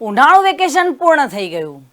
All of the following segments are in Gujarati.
ઉનાળુ વેકેશન પૂર્ણ થઈ ગયું.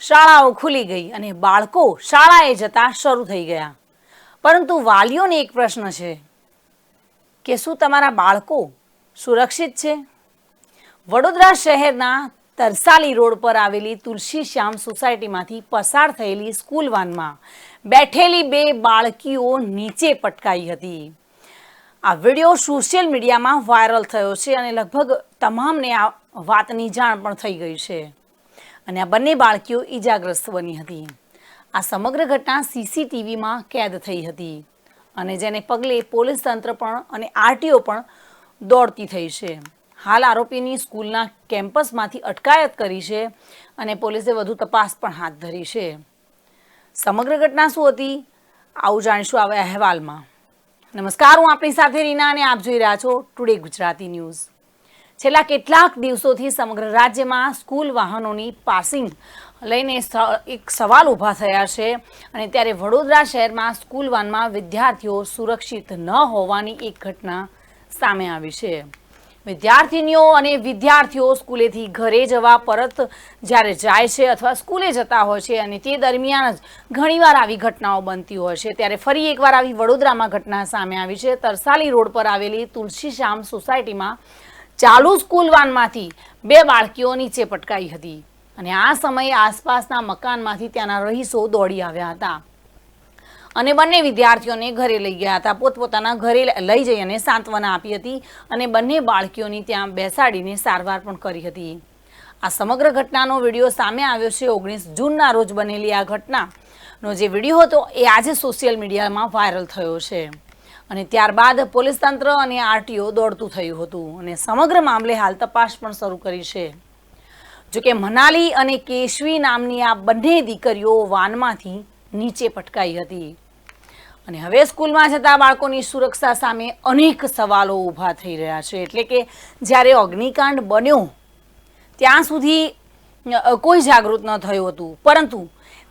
શાળાઓ ખુલી ગઈ અને બાળકો શાળાએ જતા શરૂ થઈ ગયા. પરંતુ વાલીઓને એક પ્રશ્ન છે કે શું તમારા બાળકો સુરક્ષિત છે? વડોદરા શહેરના તરસાલી રોડ પર આવેલી તુલસી શ્યામ સોસાયટીમાંથી પસાર થયેલી સ્કૂલ વાનમાં બેઠેલી બે બાળકીઓ નીચે પટકાઈ હતી. આ વીડિયો સોશિયલ મીડિયામાં વાયરલ થયો છે અને લગભગ તમામને આ વાતની જાણ પણ થઈ ગઈ છે. અને આ બંને બાળકીઓ ઈજાગ્રસ્ત બની હતી. આ સમગ્ર ઘટના સીસીટીવીમાં કેદ થઈ હતી. અને જેને પગલે પોલીસ તંત્ર પણ અને આરટીઓ પણ દોડતી થઈ છે. હાલ આરોપીની સ્કૂલના કેમ્પસમાંથી અટકાયત કરી છે અને પોલીસે વધુ તપાસ પણ હાથ ધરી છે. સમગ્ર ઘટના શું હતી? આવું જાણીશું આવા અહેવાલમાં. નમસ્કાર, હું આપણી સાથે રીના અને આપ જોઈ રહ્યા છો ટુડે ગુજરાતી ન્યૂઝ. છેલ્લા કેટલાક દિવસોથી સમગ્ર રાજ્યમાં સ્કૂલ વાહનોની પાસિંગ લઈને એક સવાલ ઊભા થયા છે. અને ત્યારે વડોદરા શહેરમાં સ્કૂલ વાનમાં વિદ્યાર્થીઓ સુરક્ષિત ન હોવાની એક ઘટના સામે આવી છે. વિદ્યાર્થીનીઓ અને વિદ્યાર્થીઓ સ્કૂલેથી ઘરે જવા પરત જ્યારે જાય છે અથવા સ્કૂલે જતા હોય છે અને તે દરમિયાન જ ઘણીવાર આવી ઘટનાઓ બનતી હોય છે. ત્યારે ફરી એકવાર આવી વડોદરામાં ઘટના સામે આવી છે. તરસાલી રોડ પર આવેલી તુલસી શ્યામ સોસાયટીમાં ચાલુ સ્કૂલ વાનમાંથી બે બાળકીઓ નીચે પટકાઈ હતી અને આ સમયે આસપાસના મકાનમાંથી ત્યાંના રહીશો દોડી આવ્યા હતા. અને બંને વિદ્યાર્થીઓને ઘરે લઈ ગયા હતા. પોતપોતાના ઘરે લઈ જઈ અને સાંત્વના આપી હતી અને બંને બાળકીઓની ત્યાં બેસાડીને સારવાર પણ કરી હતી. આ સમગ્ર ઘટનાનો વીડિયો સામે આવ્યો છે. ઓગણીસ જૂનના રોજ બનેલી આ ઘટનાનો જે વીડિયો હતો એ આજે સોશિયલ મીડિયામાં વાયરલ થયો છે. અને ત્યારબાદ પોલીસ તંત્ર અને આરટીઓ દોડતું થયું હતું અને સમગ્ર મામલે હાલ તપાસ પણ શરૂ કરી છે. જોકે મનાલી અને કેશવી નામની આ બંને દીકરીઓ વાનમાંથી નીચે પટકાઈ હતી. અને હવે સ્કૂલમાં જતા બાળકોની સુરક્ષા સામે અનેક સવાલો ઊભા થઈ રહ્યા છે. એટલે કે જ્યારે અગ્નિકાંડ બન્યો, ત્યાં સુધી કોઈ જાગૃત ન થયું હતું. પરંતુ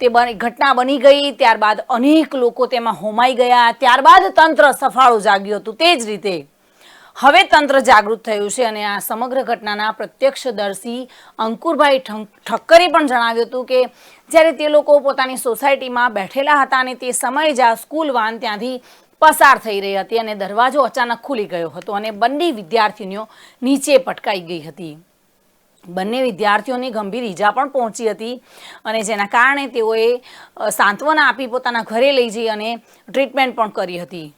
તે બની- ઘટના બની ગઈ, ત્યારબાદ અનેક લોકો તેમાં હોમાઈ ગયા, ત્યારબાદ તંત્ર સફાળો જાગ્યું હતું. તે જ રીતે હવે તંત્ર જાગૃત થયું છે અને આ સમગ્ર ઘટનાના પ્રત્યક્ષદર્શી અંકુરભાઈ ઠક્કરે પણ જણાવ્યું હતું કે જ્યારે તે લોકો પોતાની સોસાયટીમાં બેઠેલા હતા અને તે સમયે જ આ સ્કૂલ વાન ત્યાંથી પસાર થઈ રહી હતી અને દરવાજો અચાનક ખુલી ગયો હતો અને બંને વિદ્યાર્થીનીઓ નીચે પટકાઈ ગઈ હતી. બંને વિદ્યાર્થીઓને ગંભીર ઈજા પણ પહોંચી હતી અને જેના કારણે તેઓએ સાંત્વના આપી પોતાના ઘરે લઈ જઈ અને ટ્રીટમેન્ટ પણ કરી હતી.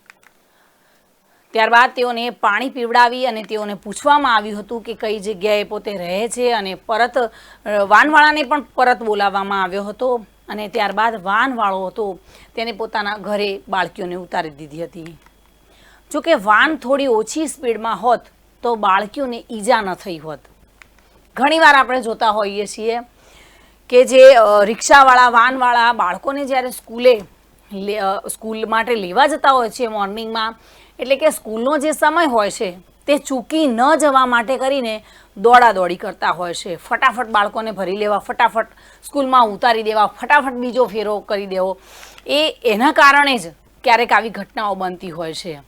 ત્યારબાદ તેઓને પાણી પીવડાવી અને તેઓને પૂછવામાં આવ્યું હતું કે કઈ જગ્યાએ પોતે રહે છે અને પરત વાનવાળાને પણ પરત બોલાવવામાં આવ્યો હતો અને ત્યારબાદ વાનવાળો હતો. તેને પોતાના ઘરે બાળકીઓને ઉતારી દીધી હતી. જોકે વાન થોડી ઓછી સ્પીડમાં હોત તો બાળકીઓને ઈજા ન થઈ હોત. ઘણીવાર આપણે જોતા હોઈએ છીએ કે જે રિક્ષાવાળા, વાનવાળા બાળકોને જ્યારે સ્કૂલે સ્કૂલ માટે લેવા જતા હોય છે મોર્નિંગમાં, એટલે કે સ્કૂલનો જે સમય હોય છે તે ચૂકી ન જવા માટે કરીને દોડાદોડી કરતા હોય છે. ફટાફટ બાળકોને ભરી લેવા, ફટાફટ સ્કૂલમાં ઉતારી દેવા, ફટાફટ બીજો ફેરો કરી દેવો. એ એના કારણે જ ક્યારેક આવી ઘટનાઓ બનતી હોય છે.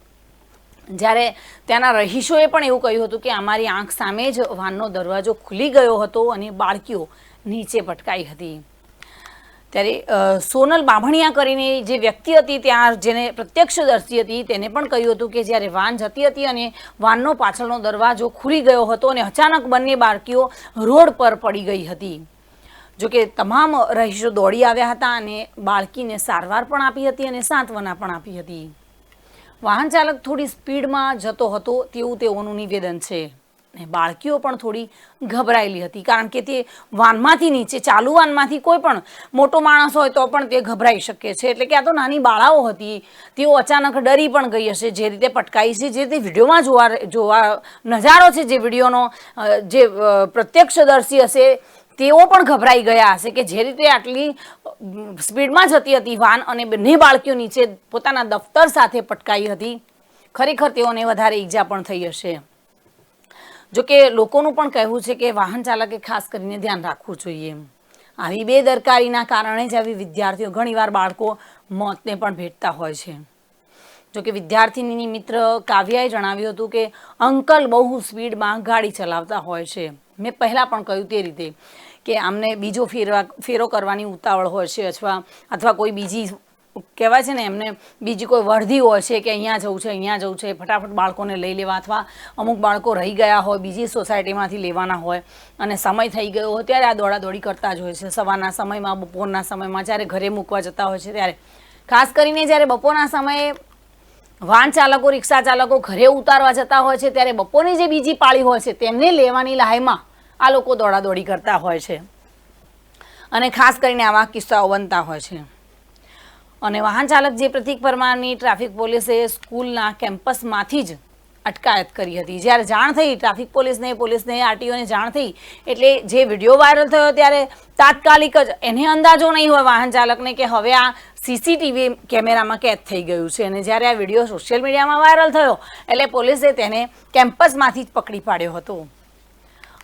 જ્યારે ત્યાંના રહીશોએ પણ એવું કહ્યું હતું કે અમારી આંખ સામે જ વાનનો દરવાજો ખુલી ગયો હતો અને બાળકીઓ નીચે પટકાઈ હતી. ત્યારે સોનલ બાભણિયા કરીને જે વ્યક્તિ હતી ત્યાં, જેને પ્રત્યક્ષદર્શી હતી, તેને પણ કહ્યું હતું કે જ્યારે વાન જતી હતી અને વાનનો પાછળનો દરવાજો ખુલી ગયો હતો અને અચાનક બંને બાળકીઓ રોડ પર પડી ગઈ હતી. જોકે તમામ રહીશો દોડી આવ્યા હતા અને બાળકીને સારવાર પણ આપી હતી અને સાંત્વના પણ આપી હતી. વાહન ચાલક થોડી સ્પીડમાં જતો હતો તેવું તેઓનું નિવેદન છે. ને બાળકીઓ પણ થોડી ગભરાયેલી હતી કારણ કે તે વાનમાંથી નીચે, ચાલુ વાનમાંથી કોઈ પણ મોટો માણસ હોય તો પણ તે ગભરાઈ શકે છે. એટલે કે આ તો નાની બાળાઓ હતી, તેઓ અચાનક ડરી પણ ગઈ હશે. જે રીતે પટકાઈ છે, જે રીતે વિડીયોમાં જોવા જોવા નજારો છે, જે વિડીયોનો જે પ્રત્યક્ષદર્શી હશે તેઓ પણ ગભરાઈ ગયા હશે કે જે રીતે આટલી સ્પીડમાં જતી હતી વાન અને બંને બાળકીઓ નીચે પોતાના દફતર સાથે પટકાઈ હતી. ખરેખર તેઓને વધારે ઈજા પણ થઈ હશે. જોકે લોકોનું પણ કહેવું છે કે વાહન ચાલકે ખાસ કરીને ધ્યાન રાખવું જોઈએ. આવી બેદરકારીના કારણે જ આવી વિદ્યાર્થીઓ ઘણીવાર બાળકો મોતને પણ ભેટતા હોય છે. જોકે વિદ્યાર્થીની મિત્ર કાવ્યાએ જણાવ્યું હતું કે અંકલ બહુ સ્પીડમાં ગાડી ચલાવતા હોય છે. મેં પહેલાં પણ કહ્યું તે રીતે કે આમને બીજો ફેરવા ફેરો કરવાની ઉતાવળ હોય છે અથવા અથવા કોઈ બીજી કહેવાય છે ને એમને બીજી કોઈ વર્ધી હોય છે કે અહીંયા જવું છે, અહીંયા જવું છે, ફટાફટ બાળકોને લઈ લેવા અથવા અમુક બાળકો રહી ગયા હોય, બીજી સોસાયટીમાંથી લેવાના હોય અને સમય થઈ ગયો હોય ત્યારે આ દોડાદોડી કરતા જ હોય છે. સવારના સમયમાં, બપોરના સમયમાં જ્યારે ઘરે મૂકવા જતા હોય છે ત્યારે. ખાસ કરીને જ્યારે બપોરના સમયે વાહન ચાલકો, રિક્ષા ચાલકો ઘરે ઉતારવા જતા હોય છે, ત્યારે બપોરની જે બીજી પાળી હોય છે, તેમને લેવાની લહાઈમાં આ લોકો દોડાદોડી કરતા હોય છે. અને ખાસ કરીને આવા કિસ્સાઓ બનતા હોય છે. અને વાહન ચાલક જે પ્રતિક પરમારની ટ્રાફિક પોલીસે સ્કૂલના કેમ્પસમાંથી જ અટકાયત કરી હતી. જ્યારે જાણ થઈ, ટ્રાફિક પોલીસને પોલીસને, આરટીઓને જાણ થઈ, એટલે જે વીડિયો વાયરલ થયો ત્યારે તાત્કાલિક જ એને અંદાજો નહીં હોય વાહન ચાલકને કે હવે આ સીસીટીવી કેમેરામાં કેદ થઈ ગયું છે. અને જ્યારે આ વીડિયો સોશિયલ મીડિયામાં વાયરલ થયો, એટલે પોલીસે તેને કેમ્પસમાંથી જ પકડી પાડ્યો હતો.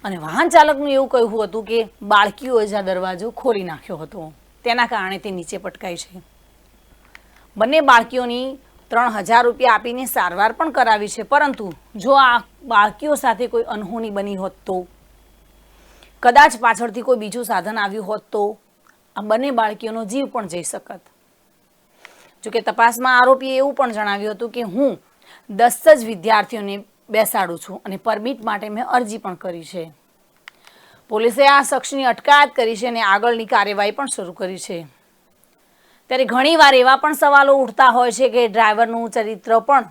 અને વાહન ચાલકનું એવું કહ્યું હતું કે બાળકીઓએ જ આ દરવાજો ખોલી નાખ્યો હતો. તેના કારણે તે નીચે પટકાઈ છે. બંને બાળકીઓની ત્રણ હજાર રૂપિયા આપીને સારવાર પણ કરાવી છે. પરંતુ જો આ બાળકીઓ સાથે કોઈ અનહોની બની હોત તો? કદાચ પાછળથી કોઈ બીજું સાધન આવ્યું હોત તો? આ બંને બાળકીઓનો જીવ પણ જઈ શકત. જોકે તપાસમાં આરોપીએ એવું પણ જણાવ્યું હતું કે હું દસ જ વિદ્યાર્થીઓને બેસાડું છું અને પરમિટ માટે મેં અરજી પણ કરી છે. પોલીસે આ શખ્સની અટકાયત કરી છે અને આગળની કાર્યવાહી પણ શરૂ કરી છે. ત્યારે ઘણીવાર એવા પણ સવાલો ઉઠતા હોય છે કે ડ્રાઈવરનું ચરિત્ર પણ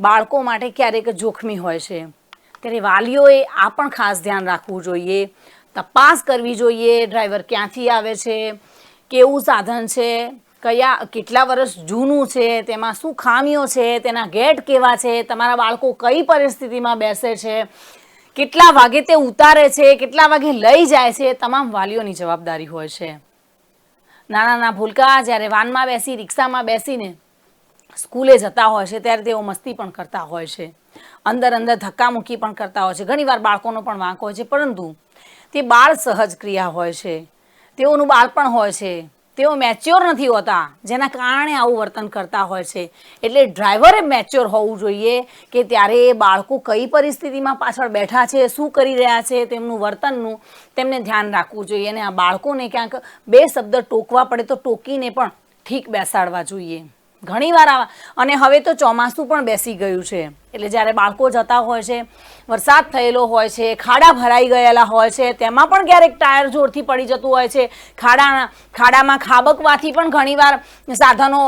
બાળકો માટે ક્યારેક જોખમી હોય છે. ત્યારે વાલીઓએ આ પણ ખાસ ધ્યાન રાખવું જોઈએ. તપાસ કરવી જોઈએ ડ્રાઈવર ક્યાંથી આવે છે, કેવું સાધન છે, કયા, કેટલા વર્ષ જૂનું છે, તેમાં શું ખામીઓ છે, તેના ગેટ કેવા છે, તમારા બાળકો કઈ પરિસ્થિતિમાં બેસે છે, કેટલા વાગે તે ઉતારે છે, કેટલા વાગે લઈ જાય છે, તમામ વાલીઓની જવાબદારી હોય છે. નાના નાના ભૂલકા જ્યારે વાનમાં બેસી, રિક્ષામાં બેસીને સ્કૂલે જતા હોય છે, ત્યારે તેઓ મસ્તી પણ કરતા હોય છે. અંદર અંદર ધક્કામુક્કી પણ કરતા હોય છે. ઘણીવાર બાળકોનો પણ વાંક હોય છે, પરંતુ તે બાળ સહજ ક્રિયા હોય છે. તેઓનું બાળપણ હોય છે. તેઓ મેચ્યોર નથી હોતા, જેના કારણે આવું વર્તન કરતા હોય છે. એટલે ડ્રાઈવરે મેચ્યોર હોવું જોઈએ કે ત્યારે એ બાળકો કઈ પરિસ્થિતિમાં પાછળ બેઠા છે, શું કરી રહ્યા છે, તેમનું વર્તનનું તેમને ધ્યાન રાખવું જોઈએ અને આ બાળકોને ક્યાંક બે શબ્દ ટોકવા પડે તો ટોકીને પણ ઠીક બેસાડવા જોઈએ. ઘણીવાર આવા. અને હવે તો ચોમાસું પણ બેસી ગયું છે. એટલે જ્યારે બાળકો જતા હોય છે, વરસાદ થયેલો હોય છે, ખાડા ભરાઈ ગયેલા હોય છે, તેમાં પણ ક્યારેક ટાયર જોરથી પડી જતું હોય છે. ખાડાના ખાડામાં ખાબકવાથી પણ ઘણીવાર સાધનો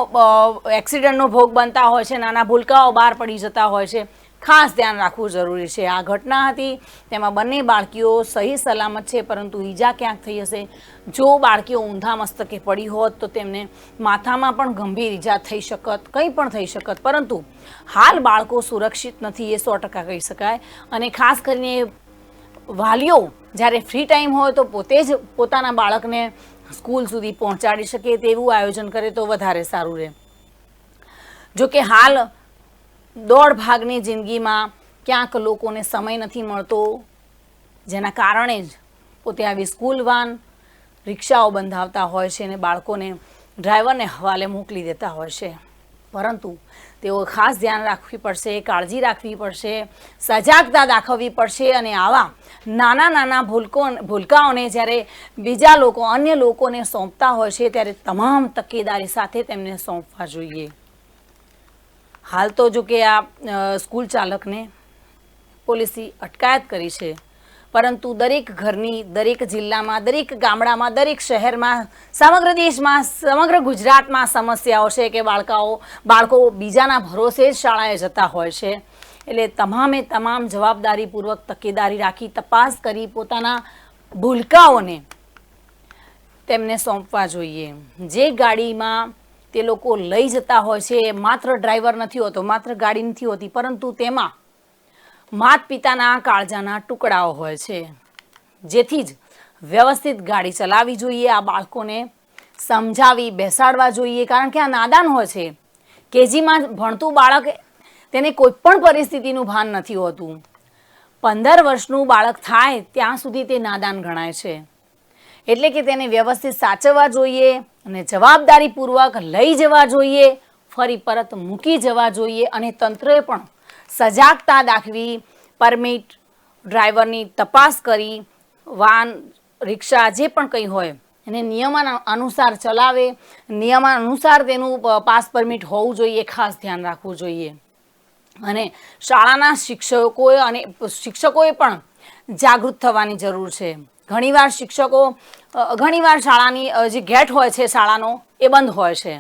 એક્સિડન્ટનો ભોગ બનતા હોય છે, નાના ભૂલકાઓ બહાર પડી જતા હોય છે. ખાસ ધ્યાન રાખવું જરૂરી છે. આ ઘટના હતી, તેમાં બંને બાળકીઓ સહી સલામત છે, પરંતુ ઈજા ક્યાંક થઈ હશે? જો બાળકીઓ ઊંધા મસ્તકે પડી હોત, તો તેમને માથામાં પણ ગંભીર ઈજા થઈ શકત, કંઈ પણ થઈ શકત. પરંતુ હાલ બાળકો સુરક્ષિત નથી, એ સો ટકા કહી શકાય. અને ખાસ કરીને વાલીઓ, જ્યારે ફ્રી ટાઈમ હોય, તો પોતે જ પોતાના બાળકને સ્કૂલ સુધી પહોંચાડી શકે, તેવું આયોજન કરે તો વધારે સારું રહે. જો કે હાલ દોઢ ભાગની જિંદગીમાં ક્યાંક લોકોને સમય નથી મળતો. જેના કારણે જ પોતે આવી સ્કૂલ વાન રિક્ષાઓ બંધાવતા હોય છે અને બાળકોને ડ્રાઈવરને હવાલે મોકલી દેતા હોય છે. પરંતુ તેઓ ખાસ ધ્યાન રાખવી પડશે, કાળજી રાખવી પડશે, સજાગતા દાખવવી પડશે અને આવા નાના નાના ભૂલકો ભૂલકાઓને જ્યારે બીજા લોકો અન્ય લોકોને સોંપતા હોય છે, ત્યારે તમામ તકેદારી સાથે તેમને સોંપવા જોઈએ. હાલ તો જો કે આ સ્કૂલ ચાલકને પોલીસી અટકાયત કરી છે. પરંતુ દરેક ઘરની, દરેક જિલ્લામાં, દરેક ગામડામાં, દરેક શહેરમાં, સમગ્ર દેશમાં, સમગ્ર ગુજરાતમાં સમસ્યાઓ છે કે બાળકાઓ, બાળકો બીજાના ભરોસે જ શાળાએ જતા હોય છે. એટલે તમામે તમામ જવાબદારીપૂર્વક તકેદારી રાખી, તપાસ કરી, પોતાના ભૂલકાઓને તેમને સોંપવા જોઈએ. જે ગાડીમાં તે લોકો લઈ જતા હોય છે. માત્ર ડ્રાઈવર નથી હોતો, માત્ર ગાડી નથી હોતી, પરંતુ તેમાં માત પિતાના કાળજાના ટુકડાઓ હોય છે. જેથી જ વ્યવસ્થિત ગાડી ચલાવવી જોઈએ, આ બાળકોને સમજાવી બેસાડવા જોઈએ. કારણ કે આ નાદાન હોય છે કેજીમાં ભણતું બાળક તેને કોઈ પણ પરિસ્થિતિનું ભાન નથી હોતું. પંદર વર્ષનું બાળક થાય ત્યાં સુધી તે નાદાન ગણાય છે. એટલે કે તેને વ્યવસ્થિત સાચવવા જોઈએ. અને જવાબદારીપૂર્વક લઈ જવા જોઈએ, ફરી પરત મૂકી જવા જોઈએ અને તંત્રએ પણ સજાગતા દાખવી, પરમિટ ડ્રાઈવરની તપાસ કરી, વાહન, રિક્ષા જે પણ કંઈ હોય, એને નિયમન અનુસાર ચલાવે, નિયમન અનુસાર તેનું પાસ પરમિટ હોવું જોઈએ ખાસ ધ્યાન રાખવું જોઈએ. અને શાળાના શિક્ષકોએ અને શિક્ષકોએ પણ જાગૃત થવાની જરૂર છે. ઘણીવાર શિક્ષકો ઘણીવાર શાળાની જે ગેટ હોય છે શાળાનો, એ બંધ હોય છે.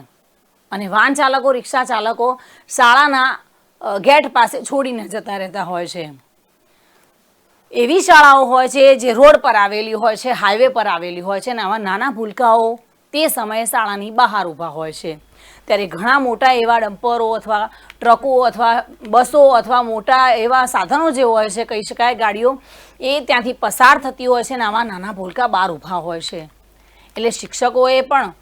અને વાહન ચાલકો, રિક્ષા ચાલકો શાળાના ગેટ પાસે છોડીને જતા રહેતા હોય છે. એવી શાળાઓ હોય છે જે રોડ પર આવેલી હોય છે, હાઈવે પર આવેલી હોય છે અને આવા નાના ભૂલકાઓ તે સમયે શાળાની બહાર ઊભા હોય છે. ત્યારે ઘણા મોટા એવા ડમ્પરો અથવા ટ્રકો અથવા બસો અથવા મોટા એવા સાધનો જે હોય છે, કહી શકાય, ગાડીઓ, એ ત્યાંથી પસાર થતી હોય છે અને આવા નાના ભૂલકા બહાર ઊભા હોય છે. એટલે શિક્ષકોએ પણ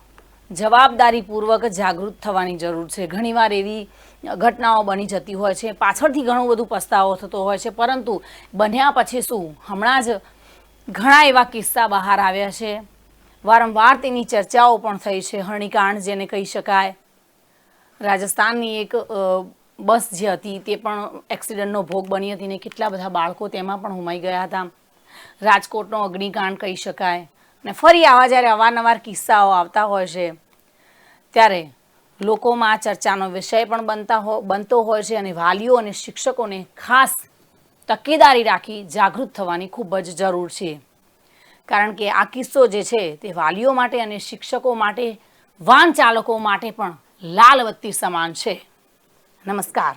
જવાબદારીપૂર્વક જાગૃત થવાની જરૂર છે. ઘણીવાર એવી ઘટનાઓ બની જતી હોય છે. પાછળથી ઘણું બધું પસ્તાવો થતો હોય છે. પરંતુ બન્યા પછી શું? હમણાં જ ઘણા એવા કિસ્સા બહાર આવ્યા છે. વારંવાર તેની ચર્ચાઓ પણ થઈ છે, હણીકાંડ જેને કહી શકાય. રાજસ્થાનની એક બસ જે હતી તે પણ એક્સિડન્ટનો ભોગ બની હતી ને કેટલા બધા બાળકો તેમાં પણ હોમાઈ ગયા હતા. રાજકોટનો અગ્નિકાંડ કહી શકાય. અને ફરી આવા જ્યારે અવારનવાર કિસ્સાઓ આવતા હોય છે, ત્યારે લોકોમાં આ ચર્ચાનો વિષય પણ બનતા હો, બનતો હોય છે અને વાલીઓ અને શિક્ષકોને ખાસ તકેદારી રાખી જાગૃત થવાની ખૂબ જ જરૂર છે. કારણ કે આ કિસ્સો જે છે તે વાલીઓ માટે અને શિક્ષકો માટે, વાહન ચાલકો માટે પણ લાલ વત્તી સમાન છે. નમસ્કાર.